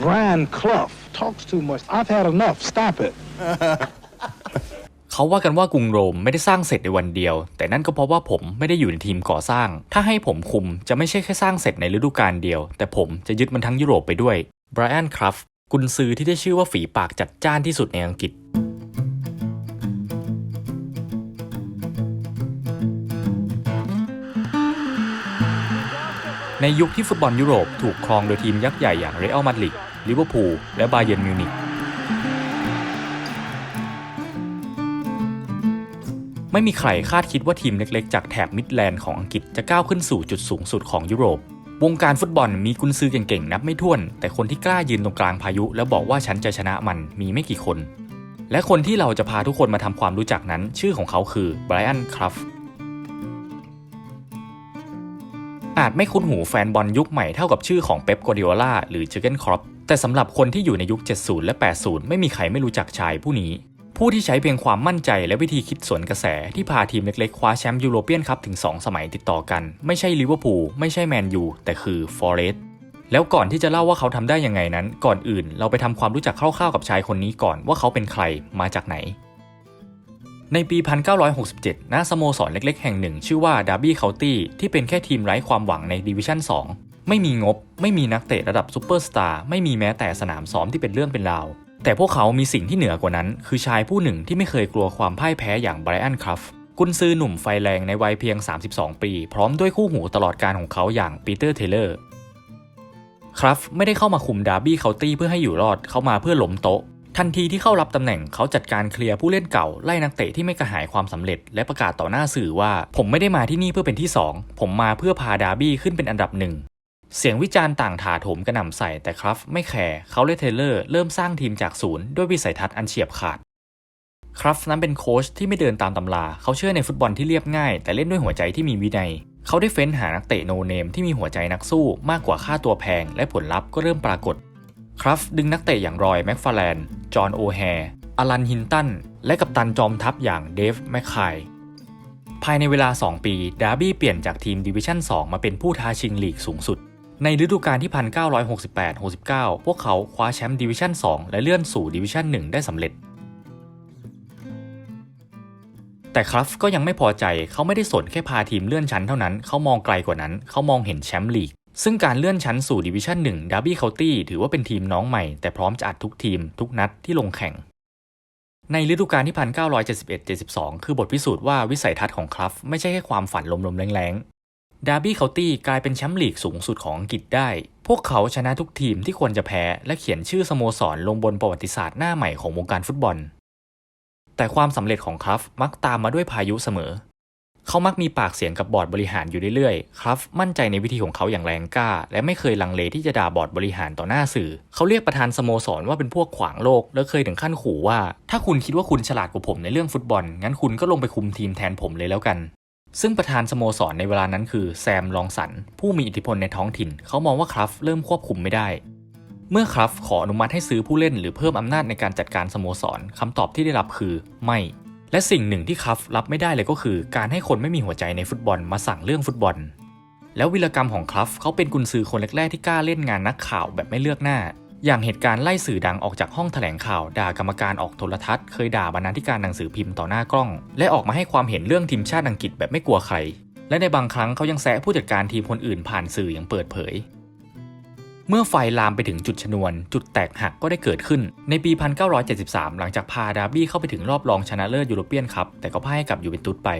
Brian Clough talks too much. I've had enough. Stop it. เขาว่ากันว่ากรุงโรมไม่ได้สร้างเสร็จในวันเดียว แต่นั่นก็เพราะว่าผมไม่ได้อยู่ในทีมก่อสร้าง ถ้าให้ผมคุมจะไม่ใช่แค่สร้างเสร็จในฤดูกาลเดียว แต่ผมจะยึดมันทั้งยุโรปไปด้วยไบรอันครัฟกุนซือที่ได้ชื่อว่าฝีปากจัดจ้านที่สุดในอังกฤษในยุคที่ฟุตบอลยุโรปถูกครองโดยทีมยักษ์ใหญ่อย่างเรอัลมาดริด ลิเวอร์พูลและบาเยิร์นมิวนิกไม่มีใครคาดคิดว่าทีมเล็กๆ จากแถบมิดแลนด์ของอังกฤษจะก้าวขึ้นสู่จุดสูงสุดของยุโรป วงการฟุตบอลมีกุนซือเก่งๆ นับไม่ถ้วน แต่คนที่กล้ายืนตรงกลางพายุ แล้วบอกว่าฉันจะชนะมันมีไม่กี่คน และคนที่เราจะพาทุกคนมาทำความรู้จักนั้น ชื่อของเขาคือไบรอัน ครัฟอาจไม่คุ้นหูแฟนบอลยุคใหม่เท่ากับชื่อของเป๊ปกัวดิโอลาหรือเจอเกนครอป แต่สำหรับคนที่อยู่ในยุค 70 และ 80 ไม่มีใครไม่รู้จักชายผู้นี้ ผู้ที่ใช้เพียงความมั่นใจและวิธีคิดสวนกระแสที่พาทีมเล็กๆ คว้าแชมป์ยูโรเปียนคัพถึง 2 สมัยติดต่อกัน ไม่ใช่ลิเวอร์พูลไม่ใช่แมนยูแต่คือฟอเรสต์แล้วก่อนที่จะเล่าว่าเขาทำได้ยังไงนั้น ก่อนอื่นเราไปทำความรู้จักคร่าวๆกับชายคนนี้ก่อนว่าเขาเป็นใครมาจากไหน ในปี 1967 ณ สโมสรเล็กๆ แห่งหนึ่ง ชื่อว่าดาร์บี้เคานตี้ที่เป็นแค่ทีมไร้ความหวังในดิวิชั่น 2 ไม่มีงบ ไม่มีนักเตะระดับซูเปอร์สตาร์ไม่มีแม้แต่สนามซ้อมที่เป็นเรื่องเป็นราว แต่พวกเขามีสิ่งที่เหนือกว่านั้น คือชายผู้หนึ่งที่ไม่เคยกลัวความพ่ายแพ้อย่างไบรอันครัฟกุนซือหนุ่มไฟแรงในวัยเพียง 32 ปี พร้อมด้วยคู่หูตลอดการของเขาอย่างปีเตอร์เทเลอร์ครับไม่ได้เข้ามาคุมดาร์บี้เคาตี้เพื่อให้อยู่รอดเขามาเพื่อล้มโต๊ะ ทันทีที่เข้ารับตำแหน่งเขาจัดการเคลียร์ผู้เล่นเก่าไล่นักเตะที่ไม่กระหายความสำเร็จ และประกาศต่อหน้าสื่อว่า ผมไม่ได้มาที่นี่เพื่อเป็นที่ 2 ผมมาเพื่อพาดาร์บี้ขึ้นเป็นอันดับหนึ่ง เสียงวิจารณ์ต่างถาโถมกระหน่ำใส่แต่ครับไม่แคร์เขาและเทเลอร์เริ่มสร้างทีมจากศูนย์ด้วยวิสัยทัศน์อันเฉียบขาดครับนั้นเป็นโค้ชที่ไม่เดินตามตำรา เขาเชื่อในฟุตบอลที่เรียบง่าย แต่เล่นด้วยหัวใจที่มีวินัย เขาได้เฟ้นหานักเตะโนเนมที่มีหัวใจนักสู้มากกว่าค่าตัวแพง และผลลัพธ์ก็เริ่มปรากฏ ครับดึงนักเตะอย่างรอยแม็กฟาแลน จอห์นโอแฮร์อลันฮินตัน และกัปตันจอมทัพอย่างเดฟแมคคายภายในเวลา 2 ปี ดาร์บี้เปลี่ยนจากทีมดิวิชั่น 2 มาเป็นผู้ท้าชิงลีกสูงสุด ในฤดูกาลที่ 1968-69 พวกเขาคว้าแชมป์ดิวิชั่น 2 และเลื่อนสู่ดิวิชั่น 1 ได้สำเร็จ แต่ครัฟก็ยังไม่พอใจเขาไม่ได้สนแค่พาทีมเลื่อนชั้นเท่านั้น เขามองไกลกว่านั้น เขามองเห็นแชมป์ลีก ซึ่งการเลื่อนชั้นสู่ดิวิชั่น1ดาร์บี้เคาน์ตี้ถือว่าเป็นทีมน้องใหม่ แต่พร้อมจะอัดทุกทีม ทุกนัดที่ลงแข่งในฤดูกาลที่ 1971-72 คือบทพิสูจน์ว่าวิสัยทัศน์ของครัฟไม่ใช่แค่ความฝันลมๆแรงๆ ดาร์บี้เคาน์ตี้กลายเป็นแชมป์ลีกสูงสุดของอังกฤษได้ พวกเขาชนะทุกทีมที่ควรจะแพ้ และเขียนชื่อสโมสรลงบนประวัติศาสตร์หน้าใหม่ของวงการฟุตบอล แต่ความสำเร็จของครัฟมักตามมาด้วยพายุเสมอ เขามักมีปากเสียงกับบอร์ดบริหารอยู่เรื่อยๆ ครับมั่นใจในวิธีของเขาอย่างแรงกล้า และไม่เคยลังเลที่จะด่าบอร์ดบริหารต่อหน้าสื่อ เขาเรียกประธานสโมสรว่าเป็นพวกขวางโลก และเคยถึงขั้นขู่ว่า ถ้าคุณคิดว่าคุณฉลาดกว่าผมในเรื่องฟุตบอล งั้นคุณก็ลงไปคุมทีมแทนผมเลยแล้วกัน ซึ่งประธานสโมสรในเวลานั้นคือแซมลองสัน ผู้มีอิทธิพลในท้องถิ่น เขามองว่าครับเริ่มควบคุมไม่ได้ เมื่อครับขออนุมัติให้ซื้อผู้เล่นหรือเพิ่มอำนาจในการจัดการสโมสรคำตอบที่ได้รับคือไม่ และสิ่งหนึ่งที่ครัฟรับไม่ได้เลยก็คือ การให้คนไม่มีหัวใจในฟุตบอลมาสั่งเรื่องฟุตบอล แล้ววิรกรรมของคลัฟเขาเป็นกุนซือคนแรกๆที่กล้าเล่นงานนักข่าวแบบไม่เลือกหน้า อย่างเหตุการณ์ไล่สื่อดังออกจากห้องแถลงข่าวด่ากรรมการออกโทรทัศน์เคยด่าบรรณาธิการหนังสือพิมพ์ต่อหน้ากล้อง และออกมาให้ความเห็นเรื่องทีมชาติอังกฤษแบบไม่กลัวใคร และในบางครั้งเขายังแซะผู้จัดการทีมคนอื่นผ่านสื่ออย่างเปิดเผย เมื่อไฟลามไปถึงจุดชนวน จุดแตกหักก็ได้เกิดขึ้น ในปี 1973 หลังจากพาดาร์บี้เข้าไปถึงรอบรองชนะเลิศยูโรเปียนคัพแต่ก็พ่ายให้กับยูเวนตุสไป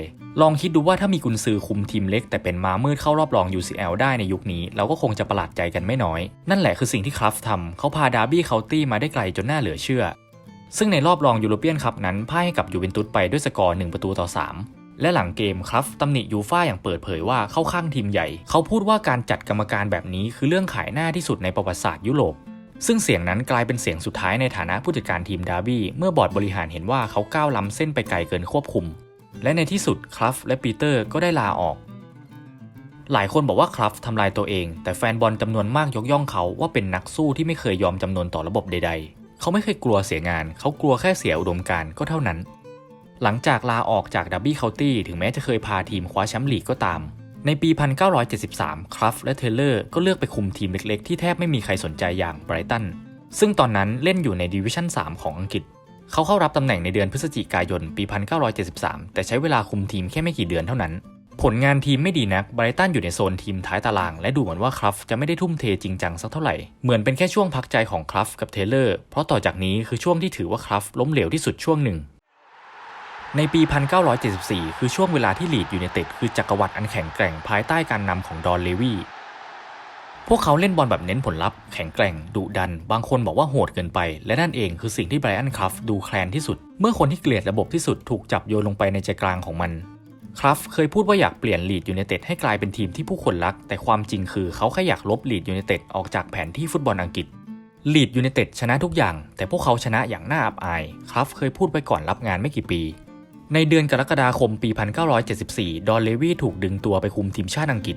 ลองคิดดูว่าถ้ามีกุนซือคุมทีมเล็ก แต่เป็นมามืดเข้ารอบรอง UCL ได้ในยุคนี้ เราก็คงจะประหลาดใจกันไม่น้อย นั่นแหละคือสิ่งที่ครัฟทำเขาพาดาร์บี้เคาตี้มาได้ไกลจนน่าเหลือเชื่อ ซึ่งในรอบรองยูโรเปียนคัพนั้นพ่ายให้กับยูเวนตุสไปด้วยสกอร์1ประตูต่อ3 และหลังเกมครับตำหนิยูฟ่าอย่างเปิดเผยว่าเข้าข้างทีมใหญ่ เขาพูดว่าการจัดกรรมการแบบนี้คือเรื่องขายหน้าที่สุดในประวัติศาสตร์ยุโรปซึ่งเสียงนั้นกลายเป็นเสียงสุดท้ายในฐานะผู้จัดการทีมดาร์บี้เมื่อบอร์ดบริหารเห็นว่าเขาก้าวล้ำเส้นไปไกลเกินควบคุม และในที่สุดคลัฟและปีเตอร์ก็ได้ลาออก หลายคนบอกว่าคลัฟทำลายตัวเอง แต่แฟนบอลจำนวนมากยกย่องเขาว่าเป็นนักสู้ที่ไม่เคยยอมจำนนต่อระบบใด ๆ เขาไม่เคยกลัวเสียงาน เขากลัวแค่เสียอุดมการณ์ก็เท่านั้น หลังจากลาออกจากดับบี้เคาน์ตี้ถึงแม้จะเคยพาทีมคว้าแชมป์ลีกก็ตาม ในปี 1973 ครัฟและเทเลอร์ก็เลือกไปคุมทีมเล็กๆ ที่แทบไม่มีใครสนใจอย่างไบรตัน ซึ่งตอนนั้นเล่นอยู่ในดิวิชั่น 3 ของอังกฤษ เขาเข้ารับตำแหน่งในเดือนพฤศจิกายนปี 1973 แต่ใช้เวลาคุมทีมแค่ไม่กี่เดือนเท่านั้น ผลงานทีมไม่ดีนัก ไบรตันอยู่ในโซนทีมท้ายตาราง และดูเหมือนว่าครัฟจะไม่ได้ทุ่มเทจริงจังสักเท่าไหร่ เหมือนเป็นแค่ช่วงพักใจของครัฟกับเทเลอร์ เพราะต่อจากนี้คือช่วงที่ถือว่าครัฟล้มเหลวที่สุดช่วงหนึ่ง ในปี 1974 คือช่วงเวลาที่ลีดยูไนเต็ดคือจักรวรรดิอันแข็งแกร่งภายใต้การนำของดอนเลวีพวกเขาเล่นบอลแบบเน้นผลลัพธ์แข็งแกร่งดุดัน บางคนบอกว่าโหดเกินไป และนั่นเองคือสิ่งที่ไบรอันครัฟดูแคลนที่สุด เมื่อคนที่เกลียดระบบที่สุดถูกจับโยนลงไปในใจกลางของมันครัฟเคยพูดว่าอยากเปลี่ยนลีดยูไนเต็ดให้กลายเป็นทีมที่ผู้คนรัก แต่ความจริงคือเขาแค่อยากลบลีดยูไนเต็ดออกจากแผนที่ฟุตบอลอังกฤษลีดยูไนเต็ดชนะทุกอย่าง แต่พวกเขาชนะอย่างน่าอับอายครัฟเคยพูดไปก่อนรับงานไม่กี่ปี ในเดือนกรกฎาคมปี 1974 ดอนเลวีถูกดึงตัวไปคุมทีมชาติอังกฤษ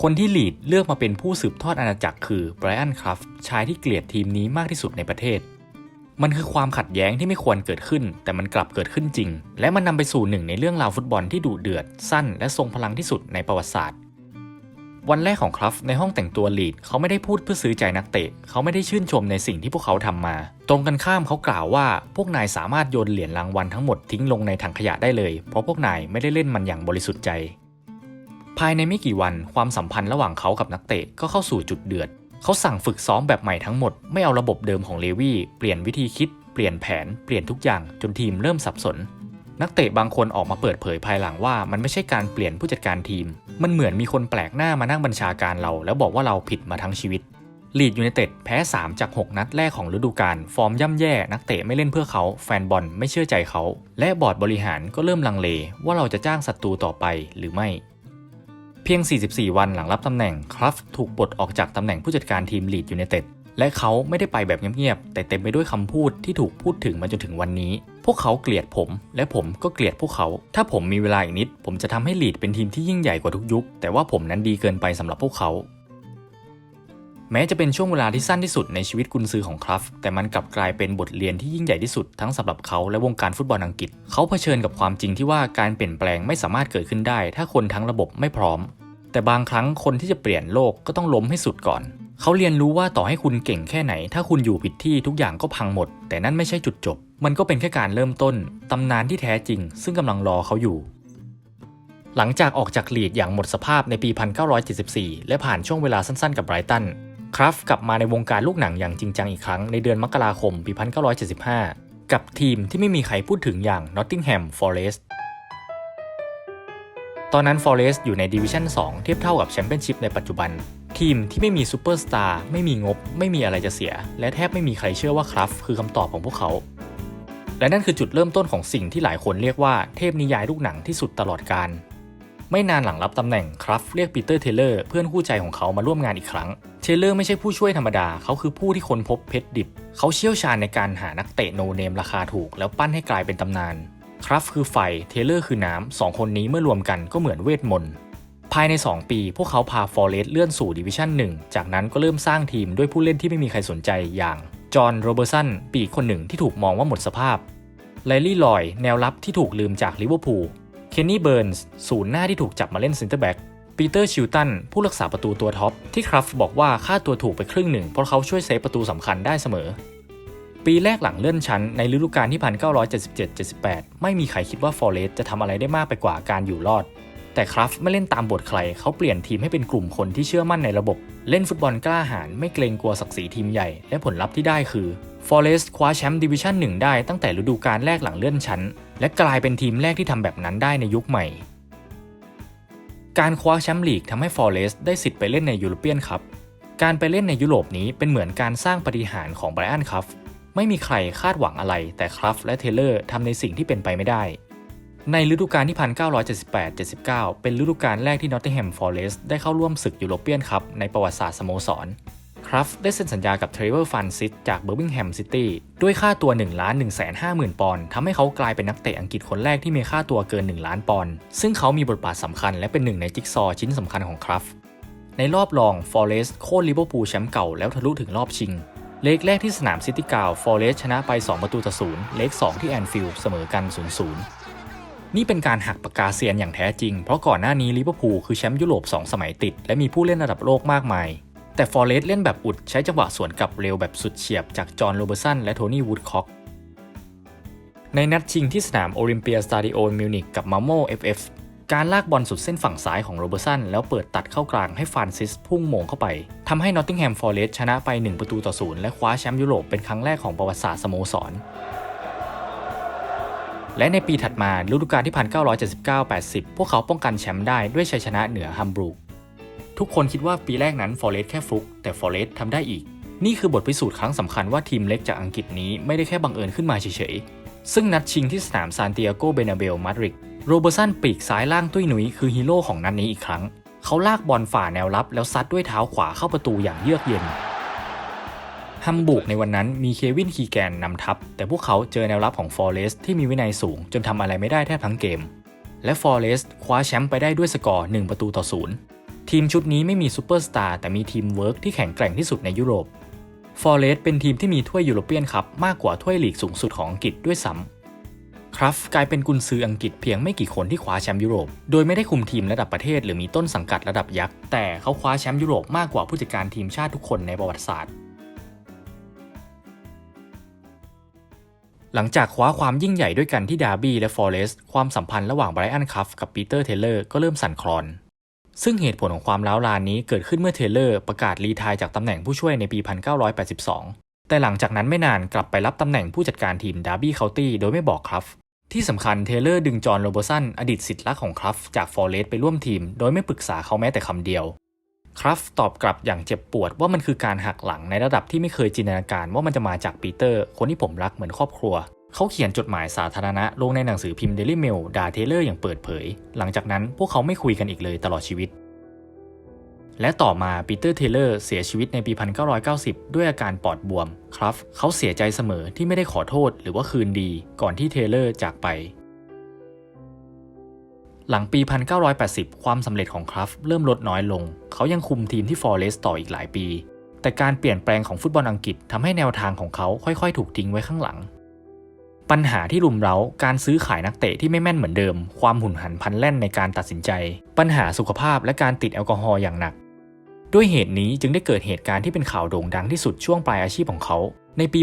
คนที่ลีดเลือกมาเป็นผู้สืบทอดอาณาจักรคือไบรอันครัฟชายที่เกลียดทีมนี้มากที่สุดในประเทศ มันคือความขัดแย้งที่ไม่ควรเกิดขึ้น แต่มันกลับเกิดขึ้นจริง และมันนำไปสู่หนึ่งในเรื่องราวฟุตบอลที่ดุเดือด สั้น และทรงพลังที่สุดในประวัติศาสตร์ วันแรกของครัฟในห้องแต่งตัวลีดเขาไม่ได้พูดเพื่อซื้อใจนักเตะ เขาไม่ได้ชื่นชมในสิ่งที่พวกเขาทำมา ตรงกันข้ามเขากล่าวว่าพวกนายสามารถโยนเหรียญรางวัลทั้งหมดทิ้งลงในถังขยะได้เลย เพราะพวกนายไม่ได้เล่นมันอย่างบริสุทธิ์ใจ ภายในไม่กี่วันความสัมพันธ์ระหว่างเขากับนักเตะก็เข้าสู่จุดเดือด เขาสั่งฝึกซ้อมแบบใหม่ทั้งหมดไม่เอาระบบเดิมของเลวี่เปลี่ยนวิธีคิดเปลี่ยนแผนเปลี่ยนทุกอย่างจนทีมเริ่มสับสน นักเตะบางคนออกมาเปิดเผยภายหลังว่ามันไม่ใช่การเปลี่ยนผู้จัดการทีม มันเหมือนมีคนแปลกหน้ามานั่งบัญชาการเรา แล้วบอกว่าเราผิดมาทั้งชีวิตลีดยูไนเต็ดแพ้ 3 จาก 6 นัดแรกของฤดูกาลฟอร์มย่ำแย่ นักเตะไม่เล่นเพื่อเขา แฟนบอลไม่เชื่อใจเขา และบอร์ดบริหารก็เริ่มลังเล ว่าเราจะจ้างศัตรูต่อไปหรือไม่ เพียง 44 วันหลังรับตำแหน่งครัฟถูกปลดออกจากตำแหน่งผู้จัดการทีมลีดยูไนเต็ดและเขาไม่ได้ไปแบบเงียบๆแต่เต็มไปด้วยคำพูดที่ถูกพูดถึงมาจนถึงวันนี้ พวกเขาเกลียดผม และผมก็เกลียดพวกเขา ถ้าผมมีเวลาอีกนิด ผมจะทำให้ลีดเป็นทีมที่ยิ่งใหญ่กว่าทุกยุค แต่ว่าผมนั้นดีเกินไปสำหรับพวกเขา แม้จะเป็นช่วงเวลาที่สั้นที่สุดในชีวิตกุนซือของครัฟ แต่มันกลับกลายเป็นบทเรียนที่ยิ่งใหญ่ที่สุดทั้งสำหรับเขาและวงการฟุตบอลอังกฤษ เขาเผชิญกับความจริงที่ว่าการเปลี่ยนแปลงไม่สามารถเกิดขึ้นได้ ถ้าคนทั้งระบบไม่พร้อม แต่บางครั้งคนที่จะเปลี่ยนโลกก็ต้องล้มให้สุดก่อนเขาเรียนรู้ว่าต่อให้คุณเก่งแค่ไหน ถ้าคุณอยู่ผิดที่ทุกอย่างก็พังหมด แต่นั่นไม่ใช่จุดจบ มันก็เป็นแค่การเริ่มต้นตำนานที่แท้จริง ซึ่งกำลังรอเขาอยู่ หลังจากออกจากลีดอย่างหมดสภาพในปี 1974 และผ่านช่วงเวลาสั้นๆ กับไบรตันคราฟกลับมาในวงการลูกหนังอย่างจริงจังอีกครั้งในเดือนมกราคม ปี 1975 กับทีมที่ไม่มีใครพูดถึงอย่าง Nottingham Forest ตอนนั้น Forest อยู่ในดิวิชั่น 2 เทียบเท่ากับแชมเปี้ยนชิพในปัจจุบัน ทีมที่ไม่มีซูเปอร์สตาร์ไม่มีงบ ไม่มีอะไรจะเสีย และแทบไม่มีใครเชื่อว่าคราฟคือคำตอบของพวกเขา และนั่นคือจุดเริ่มต้นของสิ่งที่หลายคนเรียกว่าเทพนิยายลูกหนังที่สุดตลอดกาลไม่นานหลังรับตำแหน่งครัฟเรียกปีเตอร์เทเลอร์เพื่อนคู่ใจของเขามาร่วมงานอีกครั้ง เทเลอร์ไม่ใช่ผู้ช่วยธรรมดา เขาคือผู้ที่ค้นพบเพชรดิบ เขาเชี่ยวชาญในการหานักเตะโนเนมราคาถูก แล้วปั้นให้กลายเป็นตำนานครัฟคือไฟ เทเลอร์คือน้ำสองคนนี้เมื่อรวมกันก็เหมือนเวทมนต์ภายใน 2 ปี พวกเขาพาฟอร์เรสเลื่อนสู่ดิวิชั่น1 จากนั้นก็เริ่มสร้างทีมด้วยผู้เล่นที่ไม่มีใครสนใจอย่าง จอห์นโรเบอร์สันปีกคนหนึ่งที่ถูกมองว่าหมดสภาพไลลี่ลอยแนวรับที่ถูกลืมจากลิเวอร์พูลเคนนี่เบิร์นส์ศูนย์หน้าที่ถูกจับมาเล่นซินเตอร์แบ็กปีเตอร์ชิลตันผู้รักษาประตูตัวท็อป ที่ครัฟบอกว่าค่าตัวถูกไปครึ่งหนึ่งเพราะเขาช่วยเซฟประตูสำคัญได้เสมอ ปีแรกหลังเลื่อนชั้นในฤดูกาลที่ 1977-78 ไม่มีใครคิดว่าฟอร์เรสจะทำอะไรได้มากไปกว่าการอยู่รอด แต่ครัฟไม่เล่นตามบทใคร เขาเปลี่ยนทีมให้เป็นกลุ่มคนที่เชื่อมั่นในระบบ เล่นฟุตบอลกล้าหาญไม่เกรงกลัวศักดิ์ศรีทีมใหญ่ และผลลัพธ์ที่ได้คือฟอร์เรสคว้าแชมป์ดิวิชั่น1ได้ตั้งแต่ฤดูกาลแรกหลังเลื่อนชั้น และกลายเป็นทีมแรกที่ทำแบบนั้นได้ในยุคใหม่ การคว้าแชมป์ลีกทำให้ฟอร์เรสได้สิทธิ์ไปเล่นในยูโรเปียนคัพการไปเล่นในยุโรปนี้เป็นเหมือนการสร้างปฏิหารย์ของไบรอันคัฟไม่มีใครคาดหวังอะไร แต่ครัฟและเทเลอร์ทำในสิ่งที่เป็นไปไม่ได้ ในฤดูกาลที่ 1978-79 เป็นฤดูกาลแรกที่นอตติงแฮมฟอร์เรสได้เข้าร่วมศึกยูโรเปียนคัพในประวัติศาสตร์สโมสร ครัฟได้เซ็นสัญญากับเทรเวอร์ฟันซิตจากเบอร์มิงแฮมซิตี้ด้วยค่าตัว1ล้าน1 5 0 0 0 0 ปอนด์ทำให้เขากลายเป็นนักเตะอังกฤษคนแรกที่มีค่าตัวเกิน 1 ล้านปอนด์ ซึ่งเขามีบทบาทสำคัญและเป็นหนึ่งในจิ๊กซอว์ชิ้นสำคัญของครัฟ ในรอบรองฟอร์เรสโค่นลิเวอร์พูลแชมป์เก่าแล้วทะลุถึงรอบชิงเลกแรกที่สนามซิตี้กาวฟอร์เรสชนะไป 2 ประตูต่อศูนย์เลก2ที่แอนฟิลด์เสมอกัน 0-0 นี่เป็นการหักปากกาเซียนอย่างแท้จริง เพราะก่อนหน้านี้ลิเวอร์พูลคือแชมป์ยุโรป 2 สมัยติด และมีผู้เล่นระดับโลกมากมาย แต่ฟอร์เรสต์เล่นแบบอุดใช้จังหวะสวนกลับเร็วแบบสุดเฉียบจากจอห์นโรเบอร์สันและโทนี่วูดค็อกในนัดชิงที่สนามโอลิมเปียสตาดิโอมิวนิกกับมาโม FF การลากบอลสุดเส้นฝั่งซ้ายของโรเบอร์สันแล้วเปิดตัดเข้ากลางให้ฟานซิสพุ่งโมงเข้าไปทำให้นอตติงแฮมฟอร์เรสต์ชนะไป 1 ประตูต่อศูนย์และคว้าแชมป์ยุโรปเป็นครั้งแรกของประวัติศาสตร์สโมสร และในปีถัดมาฤดูกาลที่ 1979-80 พวกเขาป้องกันแชมป์ได้ด้วยชัยชนะเหนือฮัมบูรูกทุกคนคิดว่าปีแรกนั้นฟอร์เรสแค่ฟลุกแต่ฟอร์เรสทำได้อีก นี่คือบทพิสูจน์ครั้งสำคัญว่าทีมเล็กจากอังกฤษนี้ไม่ได้แค่บังเอิญขึ้นมาเฉยๆ ซึ่งนัดชิงที่สนามซานติอาโกเบนาเบลมาดริดโรเบอร์สันปีกซ้ายล่างตุ้ยหนุยคือฮีโร่ของนัดนี้อีกครั้ง เขาลากบอลฝ่าแนวรับแล้วซัดด้วยเท้าขวาเข้าประตูอย่างเยือกเย็น ฮัมบูร์กในวันนั้นมีเควินคีแกนนำทัพ แต่พวกเขาเจอแนวรับของฟอร์เรสที่มีวินัยสูง จนทำอะไรไม่ได้แทบทั้งเกม และฟอร์เรสคว้าแชมป์ไปได้ด้วยสกอร์ 1 ประตูต่อศูนย์ทีมชุดนี้ไม่มีซูเปอร์สตาร์แต่มีทีมเวิร์กที่แข็งแกร่งที่สุดในยุโรปฟอร์เรสเป็นทีมที่มีถ้วยยูโรเปียนคัพมากกว่าถ้วยลีกสูงสุดของอังกฤษด้วยซ้ำครัฟกลายเป็นกุนซืออังกฤษเพียงไม่กี่คนที่คว้าแชมป์ยุโรป โดยไม่ได้คุมทีมระดับประเทศ หรือมีต้นสังกัดระดับยักษ์ แต่เขาคว้าแชมป์ยุโรปมากกว่าผู้จัดการทีมชาติทุกคนในประวัติศาสตร์ หลังจากคว้าความยิ่งใหญ่ด้วยกันที่ดาร์บี้และฟอร์เรสต์ความสัมพันธ์ระหว่างไบรอันคัฟกับปีเตอร์เทเลอร์ก็เริ่มสั่นคลอน ซึ่งเหตุผลของความร้าวรานนี้เกิดขึ้นเมื่อเทเลอร์ประกาศรีทายจากตำแหน่งผู้ช่วยในปี 1982 แต่หลังจากนั้นไม่นานกลับไปรับตำแหน่งผู้จัดการทีมดาร์บี้เคาน์ตี้โดยไม่บอกครับที่สำคัญเทเลอร์ดึงจอห์นโรเบอร์สันอดีตสิทธิ์รักของครัฟจากฟอร์เรสต์ไปร่วมทีม โดยไม่ปรึกษาเขาแม้แต่คำเดียว ครัฟตอบกลับอย่างเจ็บปวดว่ามันคือการหักหลังในระดับที่ไม่เคยจินตนาการว่ามันจะมาจากปีเตอร์ คนที่ผมรักเหมือนครอบครัว เขาเขียนจดหมายสาธารณะลงในหนังสือพิมพ์เดลี่เมลด่าเทเลอร์อย่างเปิดเผย หลังจากนั้นพวกเขาไม่คุยกันอีกเลยตลอดชีวิต และต่อมาปีเตอร์เทเลอร์เสียชีวิตในปี 1990 ด้วยอาการปอดบวม ครับเขาเสียใจเสมอที่ไม่ได้ขอโทษหรือว่าคืนดี ก่อนที่เทเลอร์จากไป หลังปี 1980 ความสำเร็จของครัฟเริ่มลดน้อยลง เขายังคุมทีมที่ฟอร์เรสต์ต่ออีกหลายปี แต่การเปลี่ยนแปลงของฟุตบอลอังกฤษทำให้แนวทางของเขาค่อยๆ ถูกทิ้งไว้ข้างหลัง ปัญหาที่รุมเร้า การซื้อขายนักเตะที่ไม่แม่นเหมือนเดิม ความหุนหันพันแล่นในการตัดสินใจ ปัญหาสุขภาพและการติดแอลกอฮอล์อย่างหนัก ด้วยเหตุนี้จึงได้เกิดเหตุการณ์ที่เป็นข่าวโด่งดังที่สุดช่วงปลายอาชีพของเขา ในปี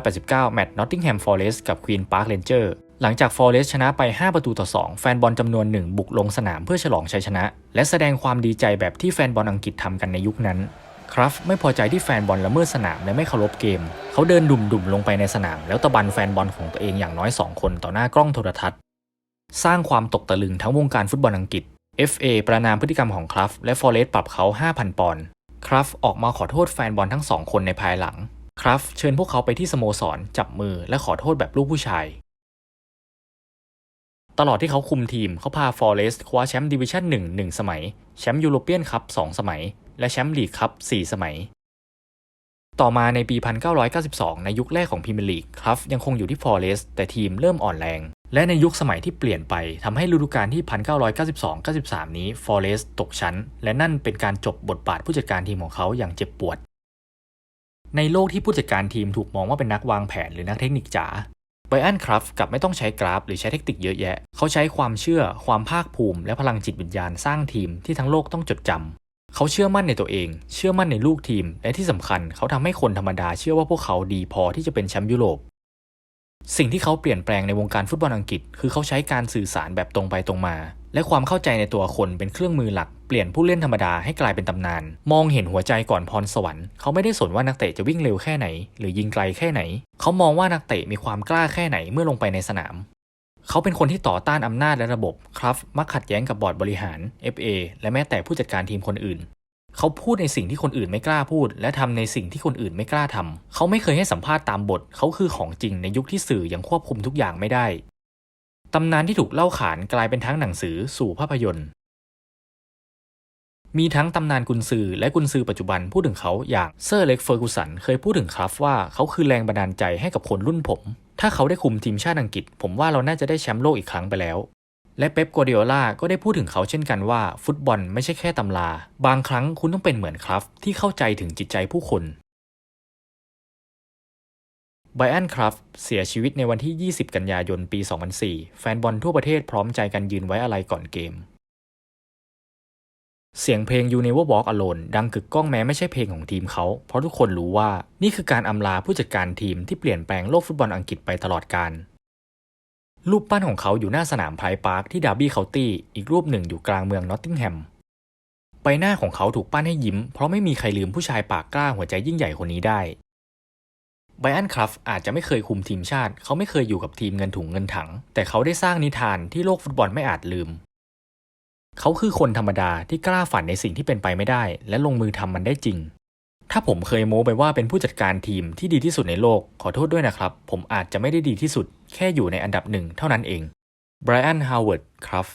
1989 แมตช์นอตติงแฮมฟอร์เรสต์กับควีนพาร์คเรนเจอร์ หลังจากฟอร์เรสชนะไป 5 ประตูต่อ 2 แฟนบอลจำนวนหนึ่งบุกลงสนามเพื่อฉลองชัยชนะ และแสดงความดีใจแบบที่แฟนบอลอังกฤษทำกันในยุคนั้นครัฟไม่พอใจที่แฟนบอลละเมิดสนามและไม่เคารพเกม เขาเดินดุ่มๆลงไปในสนาม แล้วตะบันแฟนบอลของตัวเองอย่างน้อย 2 คนต่อหน้ากล้องโทรทัศน์ สร้างความตกตะลึงทั้งวงการฟุตบอลอังกฤษ FA ประนามพฤติกรรมของครัฟและฟอร์เรสปรับเขา 5,000 ปอนด์ครัฟออกมาขอโทษแฟนบอลทั้งสองคนในภายหลังครัฟเชิญพวกเขาไปที่สโมสร จับมือและขอโทษแบบลูกผู้ชาย ตลอดที่เขาคุมทีมเขาพาฟอร์เรสต์คว้าแชมป์ดิวิชั่น1 1 สมัย แชมป์ยูโรเปียนคัพ2สมัย และแชมป์ลีกคัพ4สมัย ต่อมาในปี 1992 ในยุคแรกของพรีเมียร์ลีกครัฟยังคงอยู่ที่ฟอร์เรสต์แต่ทีมเริ่มอ่อนแรง และในยุคสมัยที่เปลี่ยนไปทำให้ฤดูกาลที่ 1992-93 นี้ฟอร์เรสต์ตกชั้น และนั่นเป็นการจบบทบาทผู้จัดการทีมของเขาอย่างเจ็บปวดในโลกที่ผู้จัดการทีมถูกมองว่าเป็นนักวางแผนหรือนักเทคนิคจ๋า ไบรอันครัฟกับไม่ต้องใช้กราฟ หรือใช้เทคนิคเยอะแยะ เขาใช้ความเชื่อ ความภาคภูมิ และพลังจิตวิญญาณสร้างทีมที่ทั้งโลกต้องจดจำเขาเชื่อมั่นในตัวเอง เชื่อมั่นในลูกทีม และที่สำคัญเขาทำให้คนธรรมดาเชื่อว่าพวกเขาดีพอที่จะเป็นแชมป์ยุโรป สิ่งที่เขาเปลี่ยนแปลงในวงการฟุตบอลอังกฤษ คือเขาใช้การสื่อสารแบบตรงไปตรงมา และความเข้าใจในตัวคนเป็นเครื่องมือหลัก ปลี่ยนผู้เล่นธรรมดาให้กลายเป็นตำนาน มองเห็นหัวใจก่อนพรสวรรค์เขาไม่ได้สนว่านักเตะจะวิ่งเร็วแค่ไหน หรือยิงไกลแค่ไหน เขามองว่านักเตะมีความกล้าแค่ไหนเมื่อลงไปในสนาม เขาเป็นคนที่ต่อต้านอำนาจและระบบครับมักขัดแย้งกับบอร์ดบริหาร FA และแม้แต่ผู้จัดการทีมคนอื่นเขาพูดในสิ่งที่คนอื่นไม่กล้าพูด และทำในสิ่งที่คนอื่นไม่กล้าทำเขาไม่เคยให้สัมภาษณ์ตามบท เขาคือของจริงในยุคที่สื่อยังควบคุมทุกอย่างไม่ได้ ตำนานที่ถูกเล่าขานกลายเป็นทั้งหนังสือสู่ภาพยนตร์ มีทั้งตำนานกุนซือและกุนซือปัจจุบันพูดถึงเขาอย่างเซอร์เล็กเฟอร์กูสันเคยพูดถึงคราฟว่าเขาคือแรงบันดาลใจให้กับคนรุ่นผม ถ้าเขาได้คุมทีมชาติอังกฤษ ผมว่าเราน่าจะได้แชมป์โลกอีกครั้งไปแล้ว และเป๊ปกัวเดิโอลาก็ได้พูดถึงเขาเช่นกันว่า ฟุตบอลไม่ใช่แค่ตำรา บางครั้งคุณต้องเป็นเหมือนคราฟที่เข้าใจถึงจิตใจผู้คนไบรอันครัฟเสียชีวิตในวันที่ 20 กันยายน ปี 2004 แฟนบอลทั่วประเทศพร้อมใจกันยืนไว้อาลัยก่อนเกม เสียงเพลง You Never Walk Alone ดังกึกก้องแม้ไม่ใช่เพลงของทีมเขา เพราะทุกคนรู้ว่านี่คือการอำลาผู้จัดการทีมที่เปลี่ยนแปลงโลกฟุตบอลอังกฤษไปตลอดกาลรูปปั้นของเขาอยู่หน้าสนามไพร์พาร์คที่ดาร์บี้เคานตี้ อีกรูปหนึ่งอยู่กลางเมืองนอตติงแฮม ใบหน้าของเขาถูกปั้นให้ยิ้ม เพราะไม่มีใครลืมผู้ชายปากกล้าหัวใจยิ่งใหญ่คนนี้ได้ไบรอันครัฟอาจจะไม่เคยคุมทีมชาติ เขาไม่เคยอยู่กับทีมเงินถุงเงินถัง แต่เขาได้สร้างนิทานที่โลกฟุตบอลไม่อาจลืม เขาคือคนธรรมดาที่กล้าฝันในสิ่งที่เป็นไปไม่ได้ และลงมือทำมันได้จริง ถ้าผมเคยโม้ไปว่าเป็นผู้จัดการทีมที่ดีที่สุดในโลก ขอโทษด้วยนะครับ ผมอาจจะไม่ได้ดีที่สุด แค่อยู่ในอันดับหนึ่งเท่านั้นเองไบรอันฮาวเวิร์ดครับ